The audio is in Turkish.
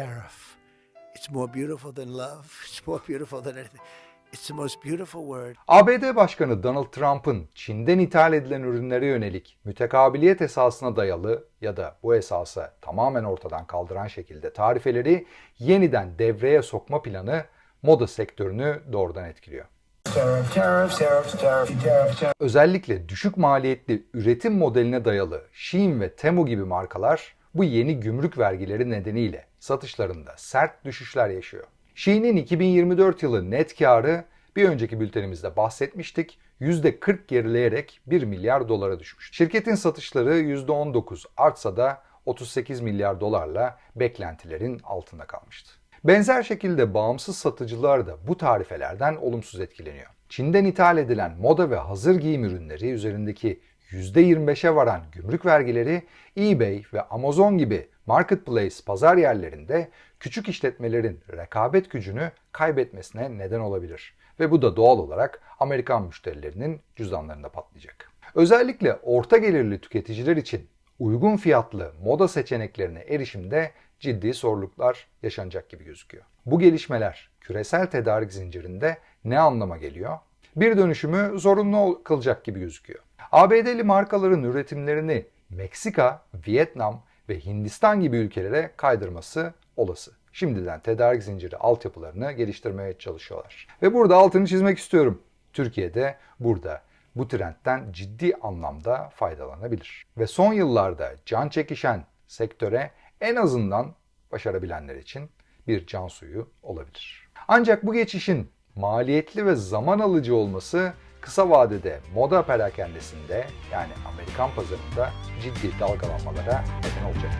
tariff. It's more beautiful than love. It's more beautiful than anything. It's the most beautiful word. ABD Başkanı Donald Trump'ın Çin'den ithal edilen ürünlere yönelik mütekabiliyet esasına dayalı ya da bu esası tamamen ortadan kaldıran şekilde tarifeleri yeniden devreye sokma planı moda sektörünü doğrudan etkiliyor. Tariff, tariff, tariff, tariff, tariff, tariff. Özellikle düşük maliyetli üretim modeline dayalı Shein ve Temu gibi markalar bu yeni gümrük vergileri nedeniyle satışlarında sert düşüşler yaşıyor. Shein'in 2024 yılı net karı bir önceki bültenimizde bahsetmiştik. %40 gerileyerek 1 milyar dolara düşmüş. Şirketin satışları %19 artsa da 38 milyar dolarla beklentilerin altında kalmıştı. Benzer şekilde bağımsız satıcılar da bu tarifelerden olumsuz etkileniyor. Çin'den ithal edilen moda ve hazır giyim ürünleri üzerindeki %25'e varan gümrük vergileri eBay ve Amazon gibi marketplace pazar yerlerinde küçük işletmelerin rekabet gücünü kaybetmesine neden olabilir. Ve bu da doğal olarak Amerikan müşterilerinin cüzdanlarında patlayacak. Özellikle orta gelirli tüketiciler için uygun fiyatlı moda seçeneklerine erişimde ciddi zorluklar yaşanacak gibi gözüküyor. Bu gelişmeler küresel tedarik zincirinde ne anlama geliyor? Bir dönüşümü zorunlu kılacak gibi gözüküyor. ABD'li markaların üretimlerini Meksika, Vietnam ve Hindistan gibi ülkelere kaydırması olası. Şimdiden tedarik zinciri altyapılarını geliştirmeye çalışıyorlar. Ve burada altını çizmek istiyorum. Türkiye'de burada bu trendten ciddi anlamda faydalanabilir. Ve son yıllarda can çekişen sektöre en azından başarabilenler için bir can suyu olabilir. Ancak bu geçişin maliyetli ve zaman alıcı olması kısa vadede moda perakendesinde yani Amerikan pazarında ciddi dalgalanmalara neden olacak.